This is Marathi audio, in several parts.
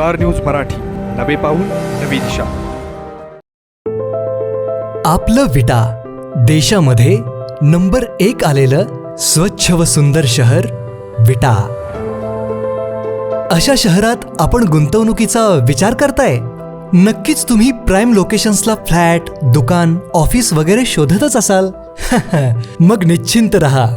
Star news Marathi. नवे पाऊल नवी दिशा. आपलं विटा. देशामध्ये नंबर एक आलेलं स्वच्छ व सुंदर शहर विटा. अशा शहरात आपण गुंतवणुकीचा विचार करताय? नक्कीच तुम्ही प्राईम लोकेशन्सला फ्लॅट दुकान ऑफिस वगैरे शोधतच असाल. मग निश्चिंत रहा.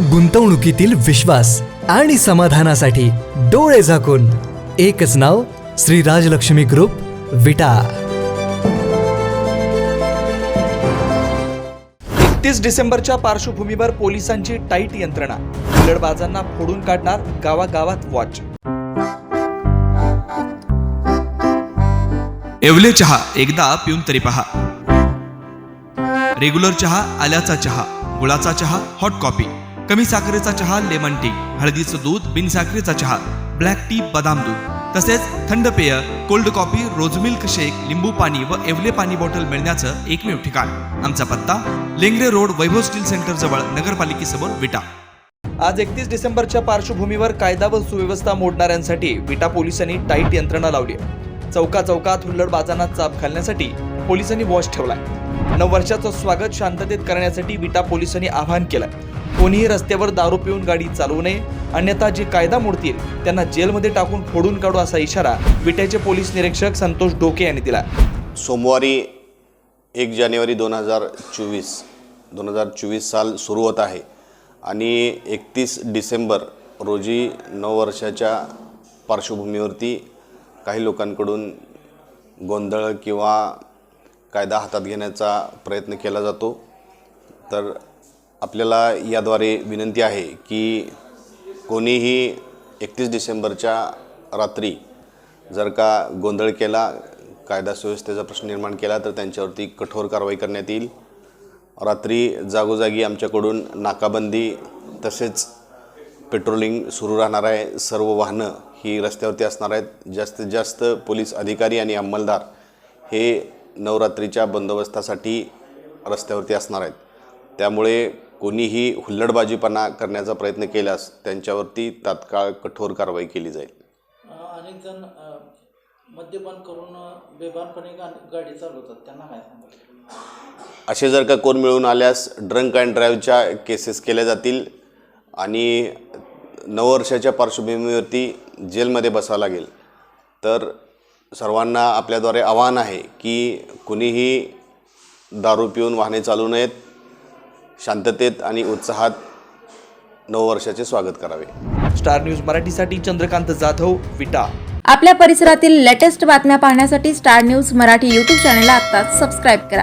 गुंतवणुकीतील विश्वास आणि समाधानासाठी डोळे झाकून एकच नाव श्री राजलक्ष्मी ग्रुप विटा. एकतीस डिसेंबरच्या पार्श्वभूमीवर पोलिसांची टाईट यंत्रणा. हुल्लडबाजांना फोडून काढणार गावागावात वॉच. एवले चहा एकदा पिऊन तरी पहा. रेग्युलर चहा आल्याचा चहा गुळाचा चहा हॉट कॉफी. कमी साखरेचा चहा लेमन टी. हळदीचं दूध बिन साखरेचा चहा. ब्लॅक टी बदाम दूध. तसेच थंड पेय cold coffee rose milk shake लिंबू पाणी व एवले पाणी बॉटल मिळण्याचं एकमेव ठिकाण. आमचा पत्ता Lengare road Vaibhav steel centre जवळ नगरपालिकेसमोर विटा. आज एकतीस डिसेंबरच्या पार्श्वभूमीवर कायदा व सुव्यवस्था मोडणाऱ्यांसाठी विटा पोलिसांनी टाईट यंत्रणा लावली चौका चौकात हुल्लडबाजांना चाप घालण्यासाठी पोलिसांनी वॉच ठेवलाय. नऊ वर्षाचं स्वागत शांततेत करण्यासाठी विटा पोलिसांनी आवाहन केलंय. कोणीही रस्त्यावर दारू पिऊन गाडी चालवू नये अन्यथा जे कायदा मोडतील त्यांना जेलमध्ये टाकून फोडून काढू असा इशारा विट्याचे पोलीस निरीक्षक संतोष डोके यांनी दिला. सोमवारी एक जानेवारी दोन हजार चोवीस दोन हजार चोवीस साल सुरू होत आहे आणि एकतीस डिसेंबर रोजी नऊ वर्षाच्या पार्श्वभूमीवरती काही लोकांकडून गोंधळ किंवा कायदा हातात घेण्याचा प्रयत्न केला जातो. तर आपल्याला याद्वारे विनंती आहे की कोणीही एकतीस डिसेंबरच्या रात्री जर का गोंधळ केला कायदा सुव्यवस्थेचा प्रश्न निर्माण केला तर त्यांच्यावरती कठोर कारवाई करण्यात येईल. रात्री जागोजागी आमच्याकडून नाकाबंदी तसेच पेट्रोलिंग सुरू राहणार आहे. सर्व वाहनं ही रस्त्यावरती असणार आहेत. जास्तीत जास्त पोलीस अधिकारी आणि अंमलदार हे नवरात्रीच्या बंदोबस्तासाठी रस्त्यावरती असणार आहेत. त्यामुळे कोणीही हुल्लडबाजीपणा करण्याचा प्रयत्न केल्यास त्यांच्यावरती तात्काळ कठोर कारवाई केली जाईल. अनेक जण मद्यपान करून बेभानपणे गाडी चालवतात. त्यांना काय असे जर का कोण मिळून आल्यास ड्रंक अँड ड्राईव्हच्या केसेस केल्या जातील आणि नववर्षाच्या पार्श्वभूमीवरती जेलमध्ये बसावं लागेल. तर सर्वांना आपल्याद्वारे आवाहन आहे की कुणीही दारू पिऊन वाहने चालू नयेत. शांततेत आणि उत्साहात नववर्षाचे स्वागत करावे. स्टार न्यूज मराठीसाठी चंद्रकांत जाधव विटा. आपल्या परिसरातील लेटेस्ट बातम्या पाहण्यासाठी स्टार न्यूज मराठी यूट्यूब चॅनलला आत्ताच सबस्क्राईब करा.